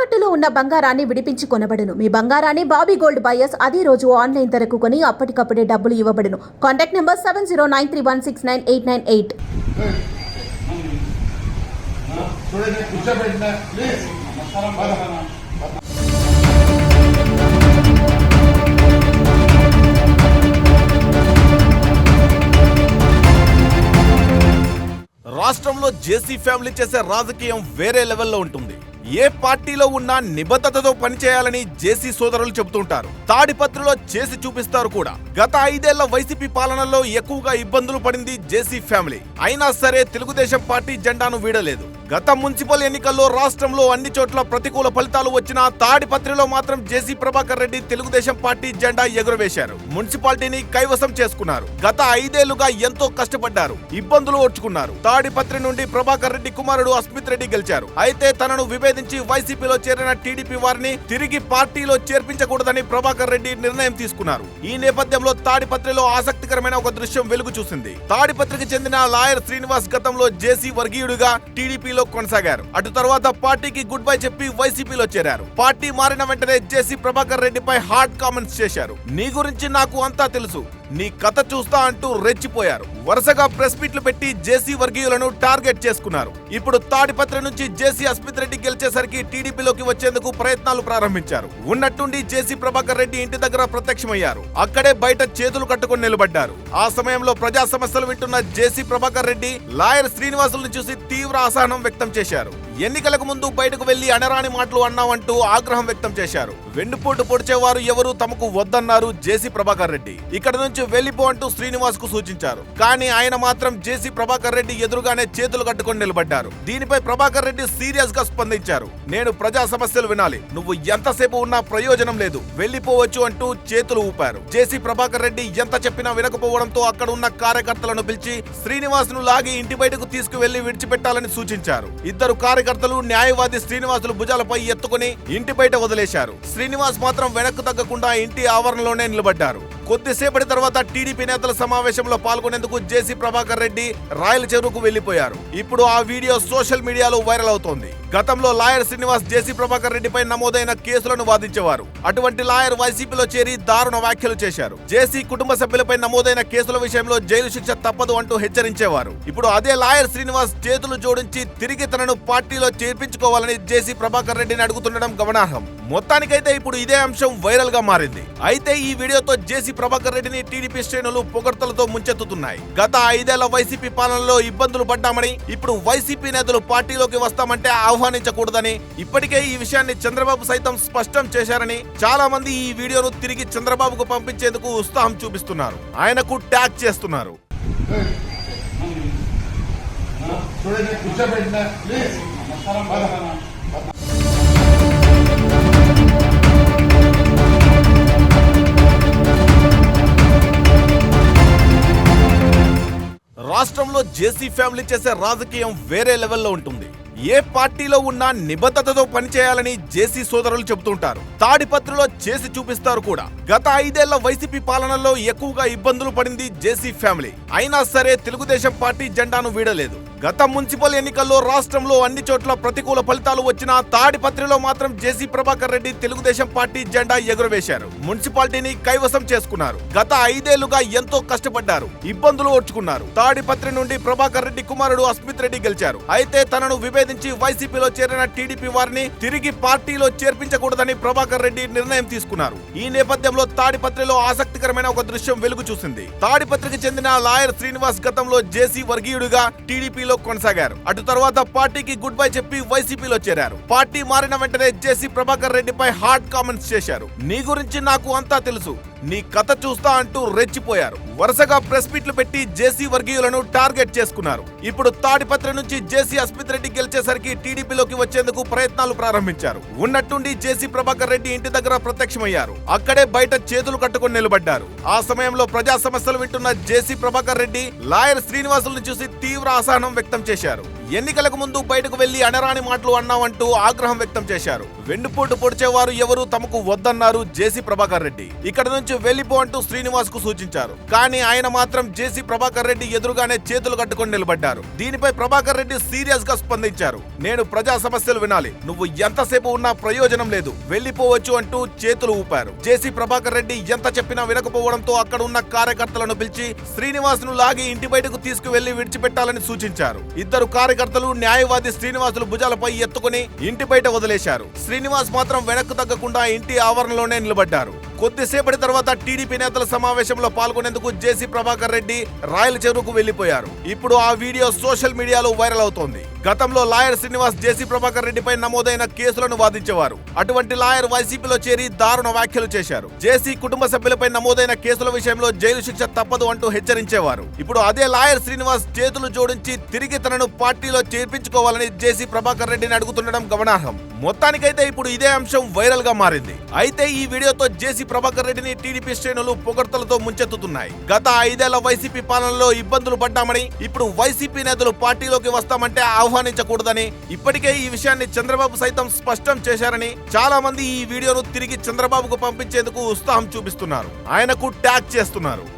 తాకట్టులో ఉన్న బంగారాన్ని విడిపించి కొనబడును. మీ బంగారాన్ని బాబీ గోల్డ్ బయర్స్ అదే రోజు ఆన్లైన్ ధరకు కొని అప్పటికప్పుడే డబ్బులు ఇవ్వబడును. Contact number seven zero nine three one six nine eight nine eight. రాష్ట్రంలో జేసీ ఫ్యామిలీ చేసే రాజకీయం వేరే లెవెల్లో ఉంటుంది. ఏ పార్టీలో ఉన్నా నిబద్ధతతో పనిచేయాలని జేసీ సోదరులు చెబుతుంటారు. తాడిపత్రిలో చేసి చూపిస్తారు కూడా. గత ఐదేళ్ళ వైసీపీ పాలనలో ఎక్కువగా ఇబ్బందులు పడింది జేసీ ఫ్యామిలీ. అయినా సరే తెలుగుదేశం పార్టీ జెండాను వీడలేదు. గత మున్సిపల్ ఎన్నికల్లో రాష్ట్రంలో అన్ని చోట్ల ప్రతికూల ఫలితాలు వచ్చినా తాడిపత్రిలో మాత్రం జేసీ ప్రభాకర్ రెడ్డి తెలుగుదేశం పార్టీ జెండా ఎగురవేశారు. మున్సిపాలిటీని కైవసం చేసుకున్నారు. గత ఐదేళ్ళుగా ఎంతో కష్టపడ్డారు. ఇబ్బందులు ఓడ్చుకున్నారు తాడిపత్రి నుండి ప్రభాకర్ రెడ్డి కుమారుడు అస్మిత్ రెడ్డి గెలిచారు. అయితే తనను విభేదించి వైసీపీలో చేరిన టీడీపీ వారిని తిరిగి పార్టీలో చేర్పించకూడదని ప్రభాకర్ రెడ్డి నిర్ణయం తీసుకున్నారు. ఈ నేపథ్యంలో తాడిపత్రిలో ఆసక్తికరమైన ఒక దృశ్యం వెలుగు చూసింది. తాడిపత్రికి చెందిన లాయర్ శ్రీనివాస్ గతంలో జేసీ వర్గీయుడిగా టీడీపీలో కొనసాగారు. అటు తర్వాత పార్టీకి గుడ్ బై చెప్పి వైసీపీలో చేరారు. పార్టీ మారిన వెంటనే జేసీ ప్రభాకర్ రెడ్డిపై హార్డ్ కామెంట్స్ చేశారు. నీ గురించి నాకు అంతా తెలుసు. నీ కథ చూస్తా అంటూ రెచ్చిపోయారు. వరుసగా ప్రెస్ మీట్లు పెట్టి జేసీ వర్గీయులను టార్గెట్ చేసుకున్నారు. ఇప్పుడు తాడిపత్రి నుంచి జేసీ అస్మిత్ రెడ్డి గెలిచేసరికి టీడీపీలోకి వచ్చేందుకు ప్రయత్నాలు ప్రారంభించారు. ఉన్నట్టుండి జేసీ ప్రభాకర్ రెడ్డి ఇంటి దగ్గర ప్రత్యక్షమయ్యారు. అక్కడే బయట చేతులు కట్టుకొని నిలబడ్డారు. ఆ సమయంలో ప్రజా సమస్యలు వింటున్న జేసీ ప్రభాకర్ రెడ్డి లాయర్ శ్రీనివాసులను చూసి తీవ్ర అసహనం వ్యక్తం చేశారు. ఎన్నికలకు ముందు బయటకు వెళ్ళి అనరాని మాటలు అన్నావంటూ ఆగ్రహం వ్యక్తం చేశారు. వెన్నుపోటు పొడిచేవారు ఎవరు తమకు వద్దన్నారు జేసీ ప్రభాకర్ రెడ్డి. ఇక్కడ నుంచి వెళ్ళిపో అంటూ శ్రీనివాస్కు సూచించారు. కానీ ఆయన మాత్రం జేసీ ప్రభాకర్ రెడ్డి ఎదురుగానే చేతులు కట్టుకొని నిలబడ్డారు. దీనిపై ప్రభాకర్ రెడ్డి సీరియస్గా స్పందించారు. నేను ప్రజా సమస్యలు వినాలి. నువ్వు ఎంతసేపు ఉన్నా ప్రయోజనం లేదు. వెళ్ళిపోవచ్చు అంటూ చేతులు ఊపారు. జేసీ ప్రభాకర్ రెడ్డి ఎంత చెప్పినా వినకపోవడంతో అక్కడ ఉన్న కార్యకర్తలను పిలిచి శ్రీనివాస్ను లాగి ఇంటి బయటకు తీసుకువెళ్ళి విడిచిపెట్టాలని సూచించారు. ఇద్దరు కార్యకర్తలు న్యాయవాది శ్రీనివాసులు భుజాలపై ఎత్తుకుని ఇంటి బయట వదిలేశారు. శ్రీనివాస్ మాత్రం వెనక్కు తగ్గకుండా ఇంటి ఆవరణలోనే నిలబడ్డారు. కొద్దిసేపటి తర్వాత టీడీపీ నేతల సమావేశంలో పాల్గొనేందుకు జేసీ ప్రభాకర్ రెడ్డి రాయల చెరువుకు వెళ్ళిపోయారు ఇప్పుడు ఆ వీడియో సోషల్ మీడియాలో వైరల్ అవుతోంది. గతంలో లాయర్ శ్రీనివాస్ జేసీ ప్రభాకర్ రెడ్డిపై నమోదైన కేసులను వాదించేవారు. అటువంటి లాయర్ వైసీపీలో చేరి దారుణ వ్యాఖ్యలు చేశారు. జేసీ కుటుంబ సభ్యులపై నమోదైన కేసుల విషయంలో జైలు శిక్ష తప్పదు అంటూ హెచ్చరించేవారు. ఇప్పుడు అదే లాయర్ శ్రీనివాస్ చేతులు జోడించి తిరిగి తనను పార్టీలో చేర్పించుకోవాలని జేసీ ప్రభాకర్ రెడ్డిని అడుగుతుండడం గమనార్హం. మొత్తానికైతే ఇప్పుడు ఇదే అంశం వైరల్గా మారింది. అయితే ఈ వీడియోతో జేసీ ప్రభాకర్ రెడ్డిని టీడీపీ శ్రేణులు పొగడ్తలతో ముంచెత్తుతున్నాయి. గత ఐదేళ్ళ వైసీపీ పాలనలో ఇబ్బందులు పడ్డామని ఇప్పుడు వైసీపీ నేతలు పార్టీలోకి వస్తామంటే ఆహ్వానించకూడదని ఇప్పటికే ఈ విషయాన్ని చంద్రబాబు సైతం స్పష్టం చేశారని చాలా మంది ఈ వీడియోను తిరిగి చంద్రబాబుకు పంపించేందుకు ఉత్సాహం చూపిస్తున్నారు. ఆయనకు ట్యాగ్ చేస్తున్నారు. చూడండి కూర్చోబెట్టిన ప్లీజ్. రాష్ట్రంలో జేసీ ఫ్యామిలీ చేసే రాజకీయం వేరే లెవెల్లో ఉంటుంది. ఏ పార్టీలో ఉన్నా నిబద్ధతతో పనిచేయాలని జేసీ సోదరులు చెబుతుంటారు. తాడిపత్రిలో చేసి చూపిస్తారు కూడా. గత ఐదేళ్ళ వైసీపీ పాలనలో ఎక్కువగా ఇబ్బందులు పడింది జేసీ ఫ్యామిలీ. అయినా సరే తెలుగుదేశం పార్టీ జెండాను వీడలేదు. గత మున్సిపల్ ఎన్నికల్లో రాష్ట్రంలో అన్ని చోట్ల ప్రతికూల ఫలితాలు వచ్చినా తాడిపత్రిలో మాత్రం జేసీ ప్రభాకర్ రెడ్డి తెలుగుదేశం పార్టీ జెండా ఎగురవేశారు. మున్సిపాలిటీని కైవసం చేసుకున్నారు. గత ఐదేళ్ళుగా ఎంతో కష్టపడ్డారు. ఇబ్బందులు ఓర్చుకున్నారు. తాడిపత్రి నుండి ప్రభాకర్ రెడ్డి కుమారుడు అస్మిత్ రెడ్డి గెలిచారు. అయితే తనను విభేదించి వైసీపీలో చేరిన టీడీపీ వారిని తిరిగి పార్టీలో చేర్పించకూడదని ప్రభాకర్ రెడ్డి నిర్ణయం తీసుకున్నారు. ఈ నేపథ్యంలో తాడిపత్రిలో ఆసక్తికరమైన ఒక దృశ్యం వెలుగు చూసింది. తాడిపత్రికి చెందిన లాయర్ శ్రీనివాస్ గతంలో జేసీ వర్గీయుడిగా టీడీపీలో కొనసాగారు. అటు తర్వాత పార్టీకి గుడ్ బై చెప్పి వైసీపీలో చేరారు. పార్టీ మారిన వెంటనే జేసీ ప్రభాకర్ రెడ్డిపై హార్డ్ కామెంట్స్ చేశారు. నీ గురించి నాకు అంతా తెలుసు. నీ కథ చూస్తా అంటూ రెచ్చిపోయారు. వరుసగా ప్రెస్ మీట్లు పెట్టి జేసీ వర్గీయులను టార్గెట్ చేసుకున్నారు. ఇప్పుడు తాడిపత్రి నుంచి జేసీ అస్మిత్ రెడ్డి గెలిచేసరికి టీడీపీలోకి వచ్చేందుకు ప్రయత్నాలు ప్రారంభించారు. ఉన్నట్టుండి జేసీ ప్రభాకర్ రెడ్డి ఇంటి దగ్గర ప్రత్యక్షమయ్యారు. అక్కడే బయట చేతులు కట్టుకొని నిలబడ్డారు. ఆ సమయంలో ప్రజా సమస్యలు వింటున్న జేసీ ప్రభాకర్ రెడ్డి లాయర్ శ్రీనివాసులను చూసి తీవ్ర అసహనం వ్యక్తం చేశారు. ఎన్నికలకు ముందు బయటకు వెళ్ళి అనరాని మాటలు అన్నామంటూ ఆగ్రహం వ్యక్తం చేశారు. వెన్నుపోటు పొడిచేవారు ఎవరు తమకు వద్దన్నారు జేసీ ప్రభాకర్ రెడ్డి. ఇక్కడ నుంచి వెళ్ళిపో అంటూ శ్రీనివాస్కు సూచించారు. కానీ ఆయన మాత్రం జేసీ ప్రభాకర్ రెడ్డి ఎదురుగానే చేతులు కట్టుకొని నిలబడ్డారు. దీనిపై ప్రభాకర్ రెడ్డి సీరియస్గా స్పందించారు. నేను ప్రజా సమస్యలు వినాలి. నువ్వు ఎంతసేపు ఉన్నా ప్రయోజనం లేదు. వెళ్ళిపోవచ్చు అంటూ చేతులు ఊపారు. జేసీ ప్రభాకర్ రెడ్డి ఎంత చెప్పినా వినకపోవడంతో అక్కడ ఉన్న కార్యకర్తలను పిలిచి శ్రీనివాస్ను లాగి ఇంటి బయటకు తీసుకువెళ్ళి విడిచిపెట్టాలని సూచించారు. ఇద్దరు కార్యకర్తలు న్యాయవాది శ్రీనివాసులు భుజాలపై ఎత్తుకుని ఇంటి బయట వదిలేశారు. శ్రీ శ్రీనివాస్ మాత్రం వెనక్కు తగ్గకుండా ఇంటి ఆవరణలోనే నిలబడ్డారు. కొద్దిసేపటి తర్వాత టీడీపీ నేతల సమావేశంలో పాల్గొనేందుకు జేసీ ప్రభాకర్ రెడ్డి రాయల చెరువుకు వెళ్ళిపోయారు ఇప్పుడు ఆ వీడియో సోషల్ మీడియాలో వైరల్ అవుతోంది. గతంలో లాయర్ శ్రీనివాస్ జేసీ ప్రభాకర్ రెడ్డిపై నమోదైన కేసులను వాదించేవారు. అటువంటి లాయర్ వైసీపీలో చేరి దారుణ వ్యాఖ్యలు చేశారు. జేసీ కుటుంబ సభ్యులపై నమోదైన కేసుల విషయంలో జైలు శిక్ష తప్పదు అంటూ హెచ్చరించేవారు. ఇప్పుడు అదే లాయర్ శ్రీనివాస్ చేతులు జోడించి తిరిగి తనను పార్టీలో చేర్పించుకోవాలని జేసీ ప్రభాకర్ రెడ్డిని అడుగుతుండడం గమనార్హం. మొత్తానికైతే ఇప్పుడు ఇదే అంశం వైరల్గా మారింది. అయితే ఈ వీడియోతో జేసీ ప్రభాకర్ రెడ్డిని టీడీపీ శ్రేణులు పొగడ్తలతో ముంచెత్తుతున్నాయి. గత ఐదేళ్ళ వైసీపీ పాలనలో ఇబ్బందులు పడ్డామని ఇప్పుడు వైసీపీ నేతలు పార్టీలోకి వస్తామంటే ఆహ్వానించకూడదని ఇప్పటికే ఈ విషయాన్ని చంద్రబాబు సైతం స్పష్టం చేశారని చాలా మంది ఈ వీడియోను తిరిగి చంద్రబాబుకు పంపించేందుకు ఉత్సాహం చూపిస్తున్నారు. ఆయనకు ట్యాగ్ చేస్తున్నారు.